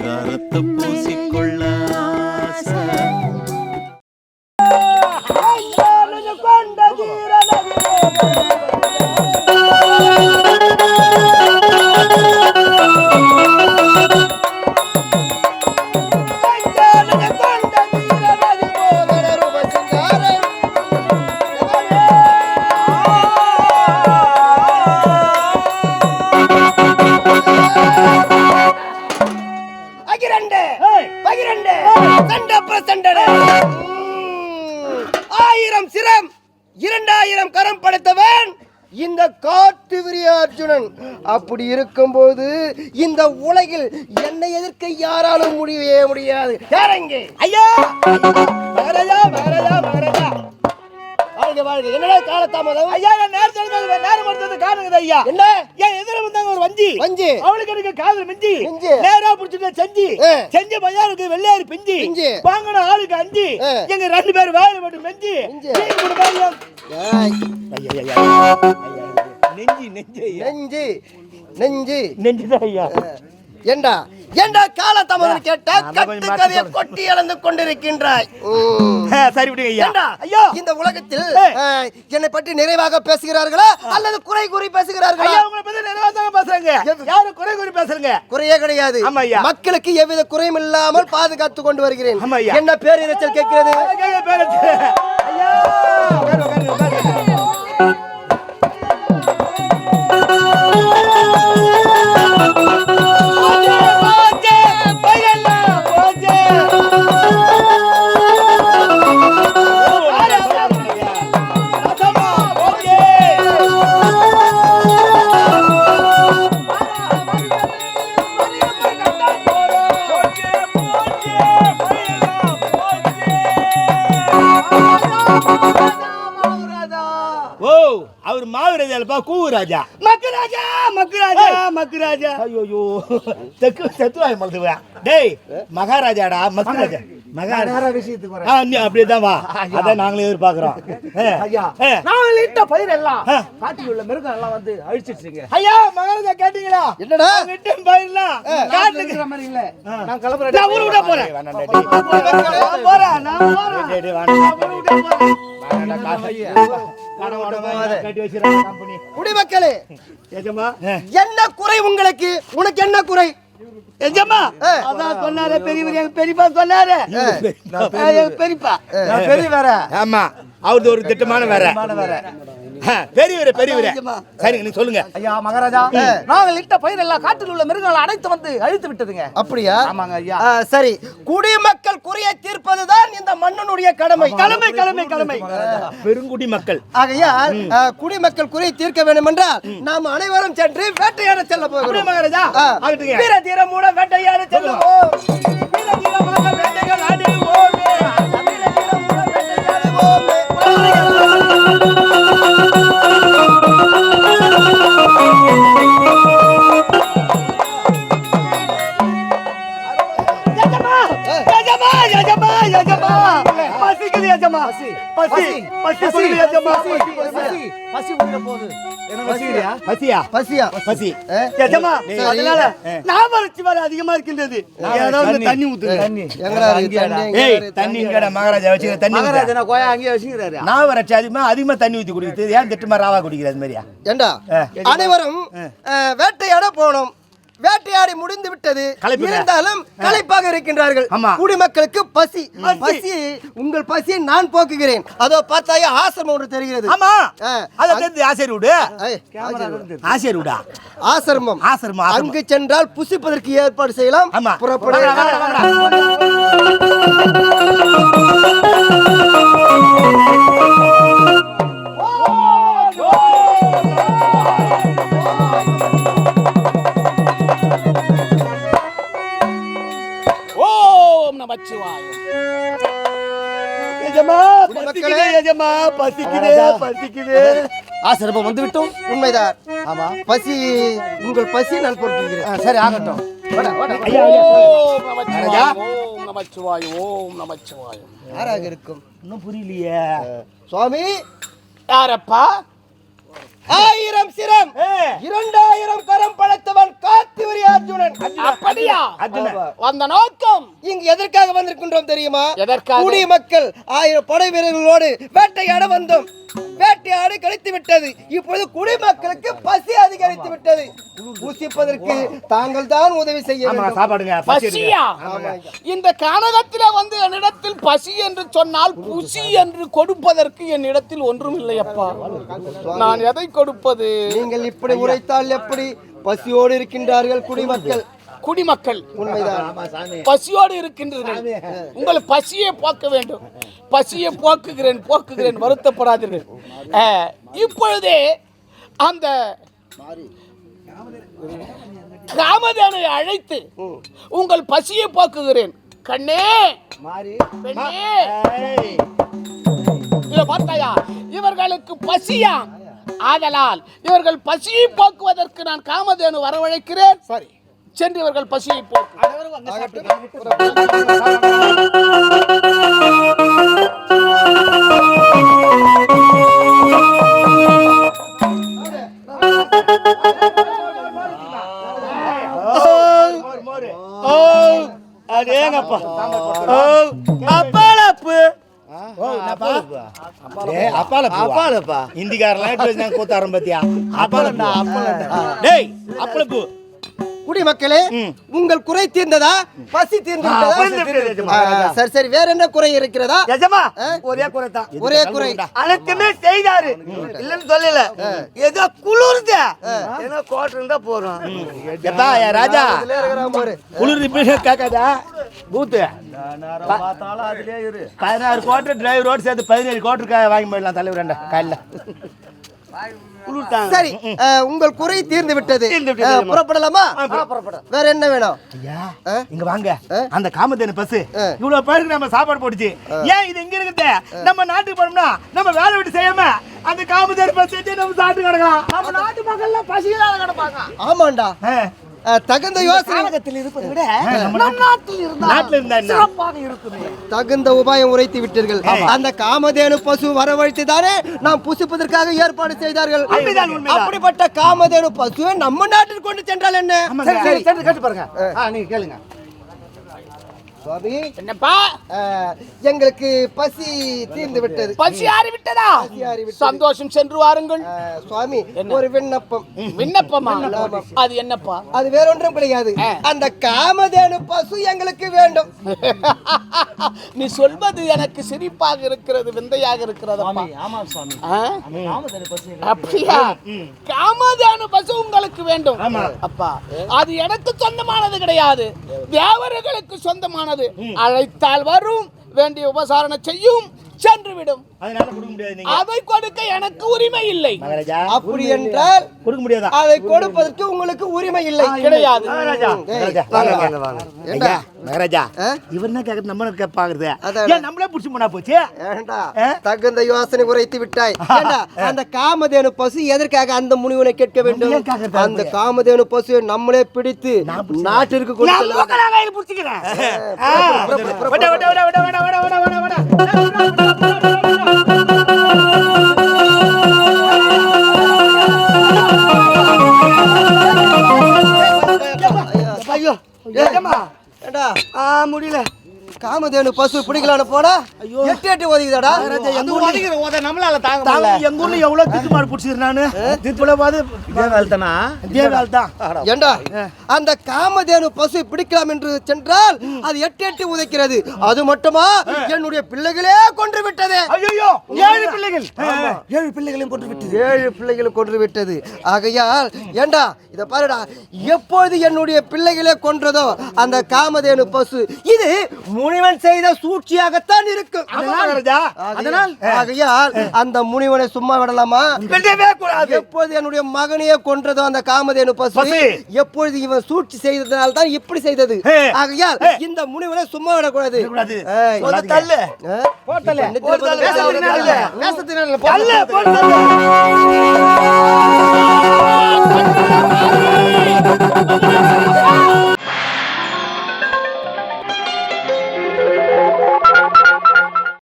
பரிதாரத்தை பூசிக்கொள்ள ஆசை. ஆயிரம் சிரம் இரண்டாயிரம் கரம் படைத்தவன் இந்த காட்டு விரியார்ஜுனன். அப்படி இருக்கும்போது இந்த உலகில் என்னை எதிர்க்க யாராலும் முடியவே முடியாது. யாரங்கே ஐயா! மகாராஜா மகாராஜா மகாராஜா வாழ்க வாழ்க. என்னடா காலதாமதம்? ஐயா நேரத்தில் நேரம் எடுத்தது காணுங்க ஐயா என்ன? ஏன் எதிர வந்தாங்க ஒரு வஞ்சி. வஞ்சி. அவளுக்கு எனக்கு காதல் மிஞ்சி. மிஞ்சி. நேரா புடிச்சிட்டு செஞ்சு. வெள்ளையாரி பிஞ்சி. பிஞ்சி. வாங்கின ஆளுக்கு அஞ்சு. எங்க ரெண்டு பேரும் வாயில மட்டும் மெஞ்சி. நெஞ்சி நெஞ்சு. நெஞ்சு. நெஞ்சு. நெஞ்சுதான் ஐயா. ஏண்டா? ஏண்டா காலதாமதம் கேட்ட கட்டு கதையை. கொட்டி இழந்து கொண்டிருக்கின்றாய். சரி விடுங்க ஐயா. இந்த உலகத்தில் என்னை பற்றி நிறைவாக பேசுகிறார்களா? அல்லது குறை கூறி பேசுகிறார்களா? ஐயா உங்களை பத்தி நிறைய தாங்க பேசுறாங்க. யாரும் குறை கூறி பேசுறங்க குறையே கிடையாது. மக்களுக்கு எவ்வித குறையும் இல்லாமல் பாதுகாத்து கொண்டு வருகிறேன். என்ன பேரிரைச்சல் கேட்கிறது? ஐயா, ஓ அவர் மாவீரஜாலப்பா கூராஜா மக்குராஜா மக்குராஜா மக்குராஜா. ஐயோ தெக்கு செத்துவாய் மலதுவா டேய் மகாராஜாடா மகாராஜா மகாராஜா விஷயத்துக்கு ஆ, நீ அப்படியேதான் வா. அதான் நாங்களே எதிர்பார்க்கிறோம். ஆ, ஐயா ஆ. நான் இட்ட பயிர் எல்லாம் ஆ. காட்டில் உள்ள மிருகம் எல்லாம் வந்து அழிச்சிடுச்சுங்க. ஐயா மகாராஜா கேட்டீங்களா? என்னடா? விட்டு போயிடலாம் காட்டுக்கு இருக்கிற மாதிரி இல்ல. ஆ. நான் கிளம்புறேன் நான் ஊரு விட போறேன். வேணாம் டேய், டேய். நான் போறேன் நான் போறேன் டேய், டேய், வேணாம். நான் ஊரு விட போறேன். வேணாம்டா, காசு. குடிமக்களே என்ன குறை உங்களுக்கு? உனக்கு என்ன குறை? எஜமா. அதான் சொன்னாரு பெரியப்பா பெரியப்பா? பெரிய வேற ஆமா. அவரது ஒரு திட்டமான வேற. பெரியவரே பெரியவரே. சரிங்க நீங்க சொல்லுங்க. ஐயா மகாராஜா நாங்கள் இட்ட பயிர் எல்லாம் காட்டில் உள்ள மிருகங்கள் அனைத்து வந்து அழித்து விட்டதுங்க. அப்படியா? ஆமாங்க ஐயா. சரி. குடிமக்கள் குறையை தீர்ப்பதுதான் மன்னனுடைய கடமை. கடமை கடமை கடமை. பெருங்குடி மக்கள். ஆகையால் குடிமக்கள் குறை தீர்க்க வேண்டும் என்றால் நாம் அனைவரும் சென்று வேட்டையாட செல்ல போகிறோம். மகாராஜா? வீர தீரமூட வேட்டையாட செல்லுவோம். வீர தீரமாக வேட்டைகள் ஆடுவோமே. பசி, பசி கொடுங்க எஜமா. பசி பசி உயிர போகுது என்ன பசிக்கிறியா பசியா? பசியா? பசி. ஆ? எஜமா சரி. அதனால நாமரட்சி வர அதிகமா இருக்கின்றது. ஏதாவது தண்ணி. ஊத்துங்க. தண்ணி. எங்கடா தண்ணி? எங்கடா ஏய் தண்ணி இங்கடா மகாராஜா வச்சுக்கிற தண்ணி ஊத்து. மகாராஜா நான் கோயா அங்கேயே வச்சுக்கிறாரு? நான் வறட்சி அதிகமா அதிகமா தண்ணி ஊத்தி குடிக்கிறது. ஏன் திட்டமா ராவா குடிக்கிறது மாதிரியா? ஏண்டா. அனைவரும் வேட்டையாட போனோம் வேட்டையாடி முடிந்து விட்டது. இருந்தாலும் களைப்பாக இருக்கின்றார்கள். ஆமா. குடிமக்களுக்கு பசி. பசி. உங்கள் பசியை நான் போக்குகிறேன். அதோ பார்த்தாயா ஆசிரமம் ஒன்று தெரிகிறது. ஆமா. அத தெரிஞ்சு ஆசிரியர் விடு. ஆசிரியர் விடா ஆசிரமம். ஆசிரமம் ஆசிரமம். அங்கு சென்றால் புசிப்பதற்கு ஏற்பாடு செய்யலாம். ஆமா. புறப்படு பசிக்குது எஜமா? பசிக்குது பசிக்குது. ஆசிரமம் வந்து விட்டோம் உண்மைதான். ஆமா. பசி உங்கள் பசி நான் பொறுத்துகிறேன் சரி ஆகட்டும். ஓம் நமச்சிவாய. ஓம் நமச்சிவாய ஓம் நமச்சிவாய யாராக இருக்கும்? இன்னும் புரியலையே. சுவாமி. யாரப்பா? ஆயிரம் சிரம். இரண்டாயிரம் காத்திவரி அர்ஜுனன்? அப்படியா? அந்த நோக்கம்? இங்கு எதற்காக வந்திருக்கின்றோம் தெரியுமா? எதற்காக? குடி மக்கள் ஆயிரம் படை வீரர்களோடு வேட்டையாட வந்தோம். வேட்டையாடி கழித்து விட்டது. இப்பொழுது குடிமக்களுக்கு பசி அதிகரித்து விட்டது. புசிப்பதற்கு தாங்கள் தான் உதவி செய்ய சாப்பாடுங்க. பசியா? இந்த கானகத்தில வந்து என்னிடத்தில் பசி என்று சொன்னால் புசி என்று கொடுப்பதற்கு என்னிடத்தில் ஒன்றும் இல்லை அப்பா நான் எதை கொடுப்பது? நீங்கள் இப்படி உரைத்தால் எப்படி? பசியோடு இருக்கின்றார்கள் குடிமக்கள். குடிமக்கள். உண்மைதான். ஆமா சாமி. பசியோடு இருக்கின்றீர்கள். உங்கள் பசியை போக்க வேண்டும். பசியை போக்குகிறேன் போக்குகிறேன் வருத்தப்படாதீர்கள். இப்பொழுதே அந்த காமதேனை அழைத்து உங்கள் பசியை போக்குகிறேன். கண்ணே! பெண்ணே! பார்த்தாயா? இவர்களுக்கு பசியா? ஆதலால் இவர்கள் பசியை போக்குவதற்கு நான் காமதேனு வரவழைக்கிறேன். சரி. சென்று இவர்கள் பசியை போக்கு. எடுத்து வச்சு பாத்தியா? டேய், அப்பளப்பூ. குடிமக்களே. உங்கள் குறை தீர்ந்ததா? பசி தீர்ந்தது, சரி சரி வேற என்ன குறை இருக்கிறதா? ஒரே குறை தான். ஒரே குறை. அனைத்துமே செய்தாரு. இல்லன்னு சொல்லல. ஏதோ குளிர்த ஏதோ கோட்டை இருந்தா போறோம். ராஜா. குளிர் இப்படி கேட்காதா? பூத்து. பதினாறு கோட்டர் டிரைவரோடு சேர்த்து பதினேழு கோட்டர் வாங்கி போயிடலாம் தலைவர் காலைல. குளிர்தாங்க சரி உங்கள் குறை தீர்ந்து விட்டது. புறப்படலாமா? வேற என்ன வேணும்? ஐயா? இங்க வாங்க? அந்த காமதேனு பஸ். இவ்வளவு பேருக்கு நம்ம சாப்பாடு போட்டுச்சு. ஏன் இது இங்க இருக்குது? நம்ம நாட்டுக்கு போனோம்னா நம்ம வேலை விட்டு செய்யாம அந்த காமதேனு பஸ் நம்ம சாப்பிட்டு கிடக்கலாம். நம்ம நாட்டு மக்கள்லாம் பசியிலாத கிடப்பாங்க. ஆமாண்டா. தகுந்த யோசனை. இருப்பதை விட நாட்டில் இருந்தால்? சிறப்பாக இருக்குமே. தகுந்த உபாயம் உரைத்து விட்டீர்கள். அந்த காமதேனு பசு வரவழைத்து தானே நாம் புசிப்பதற்காக ஏற்பாடு செய்தார்கள். அப்படிப்பட்ட காமதேனு பசுவை நம்ம நாட்டில் கொண்டு சென்றால் என்ன. சரி, சரி. கேட்டு பாருங்க. நீங்க கேளுங்க. சுவாமி. என்னப்பா? எங்களுக்கு பசி தீர்ந்து விட்டது பசி ஆறிவிட்டதா? பசி ஆறிவிட்டது. சந்தோஷம் சென்று வாருங்கள். சுவாமி ஒரு விண்ணப்பம். விண்ணப்பமா? அது என்னப்பா? அது வேற ஒன்றும் கிடையாது. அந்த காமதேனு பசு எங்களுக்கு வேண்டும். நீ சொல்வது எனக்கு சிரிப்பாக இருக்கிறது விந்தையாக இருக்கிறதப்பா. ஆமா சுவாமி? அப்படியா? காமதான பசு உங்களுக்கு வேண்டும். அப்பா அது எனக்கு சொந்தமானது கிடையாது. தேவர்களுக்கு சொந்தமானது அழைத்தால் வரும் வேண்டிய உபசாரணை செய்யும் சென்றுவிடும். அதனால கொடுக்க முடியாது நீங்க அதை கொடுக்க எனக்கு உரிமை இல்லை அப்படி என்றால் கொடுக்க முடியாதா அதை கொடுப்பதற்கு உங்களுக்கு உரிமை இல்லை கிடையாது மகாராஜா? இவர் என்ன நம்ம பாக்குறது. ஏன் நம்மளே புடிச்சு போனா போச்சு? தகுந்த யோசனை உரைத்து விட்டாய் அந்த காமதேனு பசு எதற்காக அந்த முனிவனை கேட்க வேண்டும்? அந்த காமதேனு பசுவை நம்மளே பிடித்து நாட்டிற்கு கையில் பிடிச்சிக்கிறேன் காமதேனு பசு பிடிக்கலான்னு போனா எட்டு எட்டு ஒதுக்குதாடா எங்க ஊர்ல நம்மளால தாங்க தாங்க, எங்க ஊர்ல எவ்வளவு மாடு புடிச்சிரு நானு? இவ்வளவாது இதே வேலை தான் ஏண்டா அந்த காமதேனு பசு பிடிக்கலாம் என்று சென்றால் அது எட்டு எட்டு உதைக்கிறது. அது மட்டுமா? என்னுடைய பிள்ளைகளே கொன்று விட்டது. ஐயோ ஏழு பிள்ளைகள். ஏழு பிள்ளைகளையும் கொன்று விட்டது. ஏழு பிள்ளைகளும் கொன்று விட்டது. ஆகையால் ஏண்டா இத பாருடா எப்பொழுது என்னுடைய பிள்ளைகளே கொன்றதோ அந்த காமதேனு பசு? இது முனிவன் செய்த சூழ்ச்சியாகத்தான் இருக்கும். அதனால் ஆகையால் அந்த முனிவனை சும்மா விடலாமா? எப்பொழுது என்னுடைய மகனையே கொன்றதோ அந்த காமதேனு பசு. எப்பொழுது இவன் சூழ்ச்சி செய்ததனால் தான் இப்படி செய்தது. ஆகையால். இந்த முனிவனை சும்மா விடக்கூடாது. தள்ளு.